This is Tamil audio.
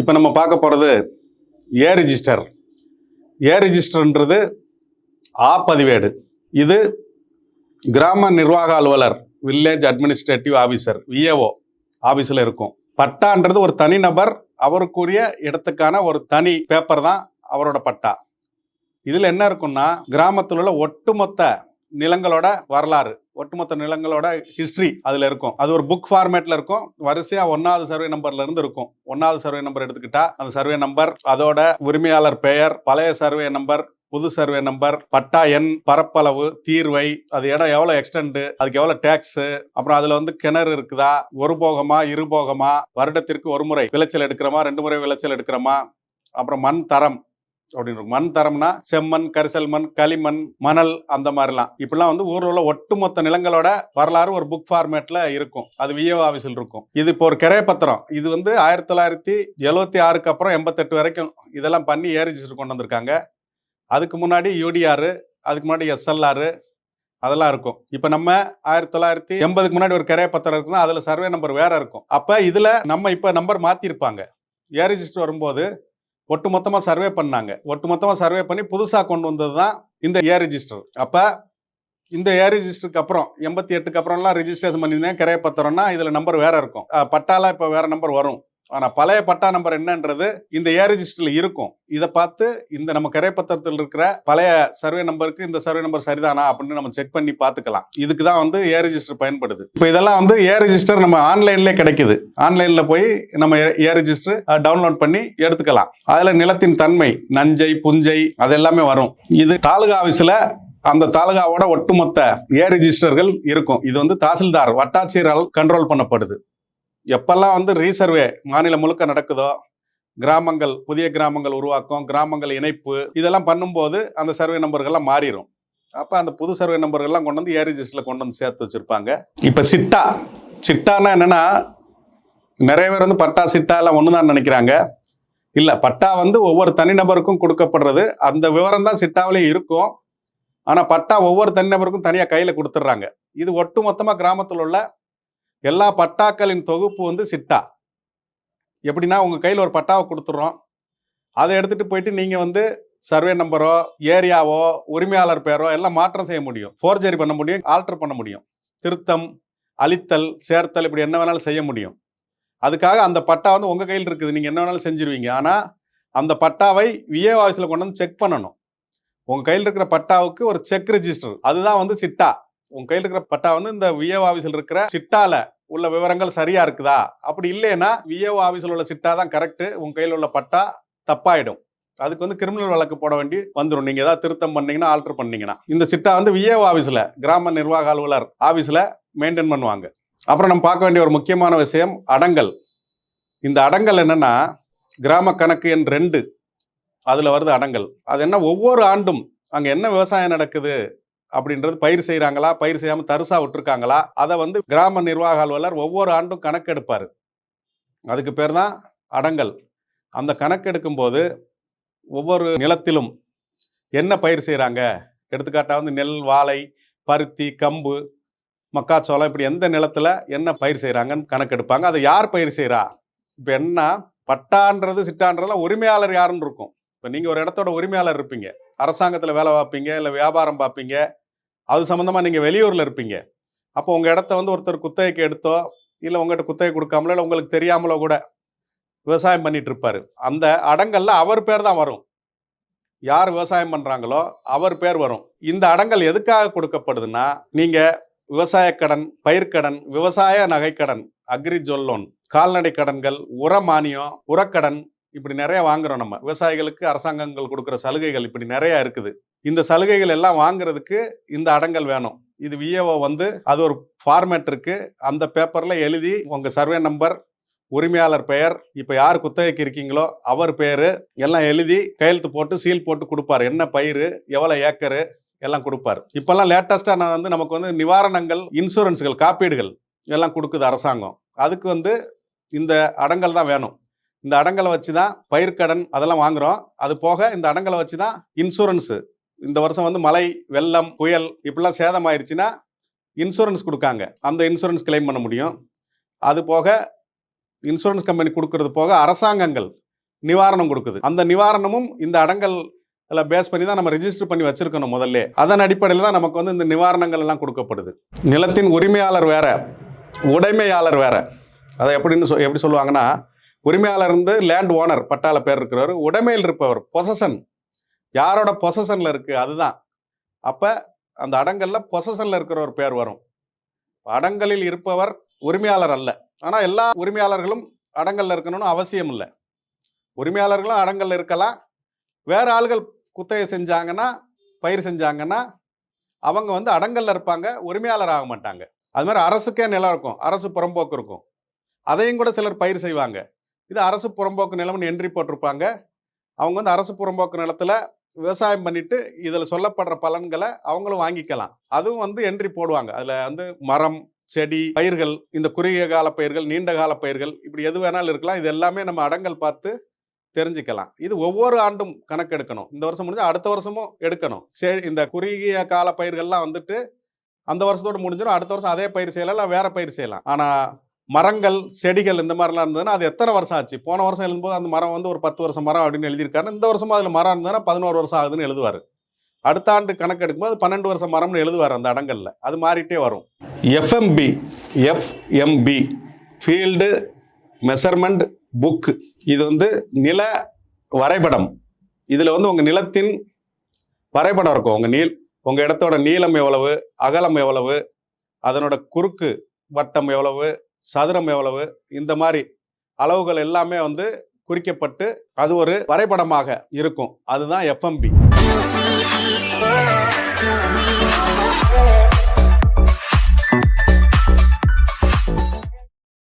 இப்போ நம்ம பார்க்க போகிறது ஏ ரிஜிஸ்டர் ஏ ரிஜிஸ்டர்ன்றது ஆ பதிவேடு. இது கிராம நிர்வாக அலுவலர் வில்லேஜ் அட்மினிஸ்ட்ரேட்டிவ் ஆஃபீஸர் விஏஓ ஆஃபீஸில் இருக்கும். பட்டான்றது ஒரு தனிநபர் அவருக்குரிய இடத்துக்கான ஒரு தனி பேப்பர் தான் அவரோட பட்டா. இதில் என்ன இருக்கும்னா கிராமத்தில் உள்ள ஒட்டுமொத்த நிலங்களோட வரலாறு. ஒட்டுமொத்த நிலங்களோட ஹிஸ்ட்ரி அதில் இருக்கும். அது ஒரு புக் ஃபார்மேட்டில் இருக்கும். வரிசையாக ஒன்றாவது சர்வே நம்பர்ல இருந்து இருக்கும். ஒன்றாவது சர்வே நம்பர் எடுத்துக்கிட்டா அந்த சர்வே நம்பர் அதோட உரிமையாளர் பெயர் பழைய சர்வே நம்பர் புது சர்வே நம்பர் பட்டா எண் பரப்பளவு தீர்வை அது இடம் எவ்வளோ எக்ஸ்டெண்டு அதுக்கு எவ்வளோ டேக்ஸு அப்புறம் அதில் வந்து கிணறு இருக்குதா ஒரு போகமா இரு போகமா வருடத்திற்கு ஒரு முறை விளைச்சல் எடுக்கிறோமா ரெண்டு முறை விளைச்சல் எடுக்கிறோமா அப்புறம் மண் தரம் அப்படின்னு இருக்கும். மண் தரம்னா செம்மண் கரிசல் மண் களிமண் மணல் அந்த மாதிரிலாம். இப்படிலாம் வந்து ஊரில் உள்ள ஒட்டுமொத்த நிலங்களோட வரலாறு ஒரு புக் ஃபார்மேட்டில் இருக்கும். அது விஏஓ ஆஃபீஸில் இருக்கும். இது இப்போ ஒரு கிரைய பத்திரம் இது வந்து ஆயிரத்தி தொள்ளாயிரத்தி எழுபத்தி ஆறுக்கு அப்புறம் எண்பத்தெட்டு வரைக்கும் இதெல்லாம் பண்ணி ஏ ரிஜிஸ்டர் கொண்டு வந்திருக்காங்க. அதுக்கு முன்னாடி யூடிஆர் அதுக்கு முன்னாடி எஸ்எல்ஆர் அதெல்லாம் இருக்கும். இப்போ நம்ம ஆயிரத்தி தொள்ளாயிரத்தி எண்பதுக்கு முன்னாடி ஒரு கிரைய பத்திரம் இருக்குன்னா அதில் சர்வே நம்பர் வேற இருக்கும். அப்போ இதில் நம்ம இப்போ நம்பர் மாற்றிருப்பாங்க ஏ ரிஜிஸ்டர் வரும்போது ஒட்டுமொத்தமாக சர்வே பண்ணாங்க. ஒட்டுமொத்தமாக சர்வே பண்ணி புதுசாக கொண்டு வந்தது தான் இந்த ஏ ரிஜிஸ்டர் அப்போ இந்த ஏர் ரிஜிஸ்டருக்கு அப்புறம் எண்பத்தி எட்டுக்கு அப்புறம்லாம் ரிஜிஸ்ட்ரேஷன் பண்ணியிருந்தேன். கிரைய பத்திரம்னா இதில் நம்பர் வேறு இருக்கும். பட்டாலாம் இப்போ வேறு நம்பர் வரும். ஆனால் பழைய பட்டா நம்பர் என்னன்றது இந்த ஏ ரிஜிஸ்டரில் இருக்கும். இதை பார்த்து இந்த நம்ம கரைப்பத்திரத்தில் இருக்கிற பழைய சர்வே நம்பருக்கு இந்த சர்வே நம்பர் சரிதானா அப்படின்னு நம்ம செக் பண்ணி பார்த்துக்கலாம். இதுக்கு தான் வந்து ஏ ரிஜிஸ்டர் பயன்படுது. இப்போ இதெல்லாம் வந்து ஏ ரிஜிஸ்டர் நம்ம ஆன்லைன்லேயே கிடைக்குது. ஆன்லைனில் போய் நம்ம ஏ ரிஜிஸ்டர் டவுன்லோட் பண்ணி எடுத்துக்கலாம். அதில் நிலத்தின் தன்மை நஞ்சை புஞ்சை அது எல்லாமே வரும். இது தாலுகா ஆஃபீஸில் அந்த தாலுகாவோட ஒட்டுமொத்த ஏ ரிஜிஸ்டர்கள் இருக்கும். இது வந்து தாசில்தார் வட்டாட்சியரால் கண்ட்ரோல் பண்ணப்படுது. எப்பெல்லாம் வந்து ரீசர்வே மாநிலம் முழுக்க நடக்குதோ கிராமங்கள் புதிய கிராமங்கள் உருவாக்கம் கிராமங்கள் இணைப்பு இதெல்லாம் பண்ணும்போது அந்த சர்வே நம்பர்கள்லாம் மாறிடும் அப்போ அந்த புது சர்வே நம்பர்கள்லாம் கொண்டு வந்து ஏ ரிஜிஸ்டரில் கொண்டு வந்து சேர்த்து வச்சுருப்பாங்க. இப்போ சிட்டா சிட்டானா என்னென்னா நிறைய பேர் வந்து பட்டா சிட்டா எல்லாம் ஒன்று தான் நினைக்கிறாங்க. இல்லை பட்டா வந்து ஒவ்வொரு தனிநபருக்கும் கொடுக்கப்படுறது. அந்த விவரம் தான் சிட்டாவிலே இருக்கும். ஆனால் பட்டா ஒவ்வொரு தனிநபருக்கும் தனியாக கையில் கொடுத்துட்றாங்க. இது ஒட்டு மொத்தமாக கிராமத்தில் உள்ள எல்லா பட்டாக்களின் தொகுப்பு வந்து சிட்டா. எப்படின்னா உங்கள் கையில் ஒரு பட்டாவை கொடுத்துட்றோம். அதை எடுத்துகிட்டு போயிட்டு நீங்கள் வந்து சர்வே நம்பரோ ஏரியாவோ உரிமையாளர் பேரோ எல்லாம் மாற்றம் செய்ய முடியும். ஃபோர்ஜரி பண்ண முடியும் ஆல்டர் பண்ண முடியும். திருத்தம் அழித்தல் சேர்த்தல் இப்படி என்ன வேணாலும் செய்ய முடியும். அதுக்காக அந்த பட்டா வந்து உங்கள் கையில் இருக்குது. நீங்கள் என்ன வேணாலும் செஞ்சிருவீங்க. ஆனால் அந்த பட்டாவை விஏ ஆஃபீஸில் கொண்டு வந்து செக் பண்ணணும். உங்கள் கையில் இருக்கிற பட்டாவுக்கு ஒரு செக் ரெஜிஸ்டர் அதுதான் வந்து சிட்டா. உங்கள் கையில் இருக்கிற பட்டா வந்து இந்த விஏ ஆஃபீஸில் இருக்கிற சிட்டாவில் உள்ள விவரங்கள் சரியா இருக்குதா? அப்படி இல்லைன்னா விஏஓ ஆஃபீஸில் உள்ள சிட்டா தான் கரெக்டு உங்கள் கையில் உள்ள பட்டா தப்பாயிடும். அதுக்கு வந்து கிரிமினல் வழக்கு போட வேண்டி வந்துடும் நீங்கள் ஏதாவது திருத்தம் பண்ணீங்கன்னா ஆல்டர் பண்ணீங்கன்னா. இந்த சிட்டா வந்து விஏஓ ஆஃபீஸில் கிராம நிர்வாக அலுவலர் ஆஃபீஸில் மெயின்டைன் பண்ணுவாங்க. அப்புறம் நம்ம பார்க்க வேண்டிய ஒரு முக்கியமான விஷயம் அடங்கல். இந்த அடங்கல் என்னன்னா கிராம கணக்கு எண் ரெண்டு. அதில் வருது அடங்கல். அது என்ன ஒவ்வொரு ஆண்டும் அங்கே என்ன விவசாயம் நடக்குது? அப்படின்றது பயிர் செய்கிறாங்களா பயிர் செய்யாமல் தரிசா விட்டுருக்காங்களா? அதை வந்து கிராம நிர்வாக அலுவலர் ஒவ்வொரு ஆண்டும் கணக்கெடுப்பார். அதுக்கு பேர் தான் அடங்கல். அந்த கணக்கெடுக்கும்போது ஒவ்வொரு நிலத்திலும் என்ன பயிர் செய்கிறாங்க எடுத்துக்காட்டாக வந்து நெல் வாழை பருத்தி கம்பு மக்காச்சோளம் இப்படி எந்த நிலத்தில் என்ன பயிர் செய்கிறாங்கன்னு கணக்கெடுப்பாங்க. அதை யார் பயிர் செய்கிறா இப்போ என்ன? பட்டான்றது சிட்டான்றதுலாம் உரிமையாளர் யாருன்னு இருக்கும். இப்போ நீங்கள் ஒரு இடத்தோட உரிமையாளர் இருப்பீங்க. அரசாங்கத்தில் வேலை பார்ப்பீங்க இல்லை வியாபாரம் பார்ப்பீங்க. அது சம்மந்தமாக நீங்கள் வெளியூரில் இருப்பீங்க. அப்போ உங்கள் இடத்த வந்து ஒருத்தர் குத்தகைக்கு எடுத்தோ இல்லை உங்கள்கிட்ட குத்தகை கொடுக்காமலோ இல்லை உங்களுக்கு தெரியாமலோ கூட விவசாயம் பண்ணிட்டு இருப்பாரு. அந்த அடங்கல்ல அவர் பேர் தான் வரும். யார் விவசாயம் பண்ணுறாங்களோ அவர் பேர் வரும். இந்த அடங்கல் எதுக்காக கொடுக்கப்படுதுன்னா நீங்கள் விவசாய கடன் பயிர்க்கடன் விவசாய நகைக்கடன் அக்ரி ஜுவல் லோன் கால்நடை கடன்கள் உர மானியம் உரக்கடன் இப்படி நிறைய வாங்குறோம் நம்ம. விவசாயிகளுக்கு அரசாங்கங்கள் கொடுக்குற சலுகைகள் இப்படி நிறைய இருக்குது. இந்த சலுகைகள் எல்லாம் வாங்குறதுக்கு இந்த அடங்கல் வேணும். இது விஏஓ வந்து அது ஒரு ஃபார்மேட் இருக்கு. அந்த பேப்பரில் எழுதி உங்கள் சர்வே நம்பர் உரிமையாளர் பெயர் இப்போ யார் குத்தகைக்கு இருக்கீங்களோ அவர் பேர் எல்லாம் எழுதி கையெழுத்து போட்டு சீல் போட்டு கொடுப்பாரு. என்ன பயிர் எவ்வளோ ஏக்கரு எல்லாம் கொடுப்பாரு. இப்போல்லாம் லேட்டஸ்ட்டாக நான் வந்து நமக்கு வந்து நிவாரணங்கள் இன்சூரன்ஸ்கள் காப்பீடுகள் எல்லாம் கொடுக்குது அரசாங்கம். அதுக்கு வந்து இந்த அடங்கல் தான் வேணும். இந்த அடங்கலை வச்சு தான் பயிர்க்கடன் அதெல்லாம் வாங்குறோம். அது போக இந்த அடங்கலை வச்சு தான் இன்சூரன்ஸு இந்த வருஷம் வந்து மழை வெள்ளம் புயல் இப்படிலாம் சேதம் ஆயிடுச்சுன்னா இன்சூரன்ஸ் கொடுக்காங்க. அந்த இன்சூரன்ஸ் கிளைம் பண்ண முடியும். அது போக இன்சூரன்ஸ் கம்பெனி கொடுக்கறது போக அரசாங்கங்கள் நிவாரணம் கொடுக்குது. அந்த நிவாரணமும் இந்த அடங்கல் பேஸ் பண்ணி தான் நம்ம ரெஜிஸ்டர் பண்ணி வச்சுருக்கணும் முதல்ல. அதன் அடிப்படையில் தான் நமக்கு வந்து இந்த நிவாரணங்கள் எல்லாம் கொடுக்கப்படுது. நிலத்தின் உரிமையாளர் வேற உடைமையாளர் வேற. அதை எப்படின்னு சொ எப்படி சொல்லுவாங்கன்னா உரிமையாளர் இருந்து லேண்ட் ஓனர் பட்டால பேர் இருக்கிறவர் உடைமையில் இருப்பவர் பொசசன் யாரோட பொசஷனில் இருக்குது அதுதான். அப்போ அந்த அடங்கலில் பொசஷனில் இருக்கிற ஒரு பேர் வரும். அடங்கலில் இருப்பவர் உரிமையாளர் அல்ல. ஆனால் எல்லா உரிமையாளர்களும் அடங்கல்ல இருக்கணும்னு அவசியம் இல்லை. உரிமையாளர்களும் அடங்கல்ல இருக்கலாம். வேறு ஆள்கள் குத்தகை செஞ்சாங்கன்னா பயிர் செஞ்சாங்கன்னா அவங்க வந்து அடங்கல்ல இருப்பாங்க உரிமையாளர் ஆக மாட்டாங்க. அது மாதிரி அரசுக்கே நிலம் இருக்கும். அரசு புறம்போக்கு இருக்கும். அதையும் கூட சிலர் பயிர் செய்வாங்க. இது அரசு புறம்போக்கு நிலம்னு என்ட்ரி போட்டிருப்பாங்க. அவங்க வந்து அரசு புறம்போக்கு நிலத்தில் விவசாயம் பண்ணிட்டு இதில் சொல்லப்படுற பலன்களை அவங்களும் வாங்கிக்கலாம். அதுவும் வந்து என்ட்ரி போடுவாங்க. அதில் வந்து மரம் செடி பயிர்கள் இந்த குறுகிய கால பயிர்கள் நீண்ட கால பயிர்கள் இப்படி எது வேணாலும் இருக்கலாம். இது எல்லாமே நம்ம அடங்கல் பார்த்து தெரிஞ்சுக்கலாம். இது ஒவ்வொரு ஆண்டும் கணக்கெடுக்கணும். இந்த வருஷம் முடிஞ்சால் அடுத்த வருஷமும் எடுக்கணும். சரி இந்த குறுகிய கால பயிர்கள்லாம் வந்துட்டு அந்த வருஷத்தோடு முடிஞ்சிடும். அடுத்த வருஷம் அதே பயிர் செய்யலாம் இல்லை வேற பயிர் செய்யலாம். ஆனால் மரங்கள் செடிகள் இந்த மாதிரிலாம் இருந்ததுன்னா அது எத்தனை வருஷம் ஆச்சு? போன வருஷம் எழுதும்போது அந்த மரம் வந்து ஒரு பத்து வருஷம் மரம் அப்படின்னு எழுதியிருக்காரு இந்த வருஷம் அதில் மரம் இருந்ததுன்னா பதினோரு வருஷம் ஆகுதுன்னு எழுதுவார். அடுத்த ஆண்டு கணக்கு எடுக்கும்போது பன்னெண்டு வருஷம் மரம்னு எழுதுவார் அந்த அடங்கலில். அது மாறிட்டே வரும். FMB FMB field measurement book இது வந்து நில வரைபடம். இதில் வந்து உங்கள் நிலத்தின் வரைபடம் இருக்கும். உங்கள் நீள் உங்கள் இடத்தோட நீளம் எவ்வளவு அகலம் எவ்வளவு அதனோட குறுக்கு வட்டம் எவ்வளவு சதுரம் எவ்வளவு? இந்த மாதிரி அளவுகள் எல்லாமே வந்து குறிக்கப்பட்டு அது ஒரு வரைபடமாக இருக்கும். அதுதான் எஃப்எம்பி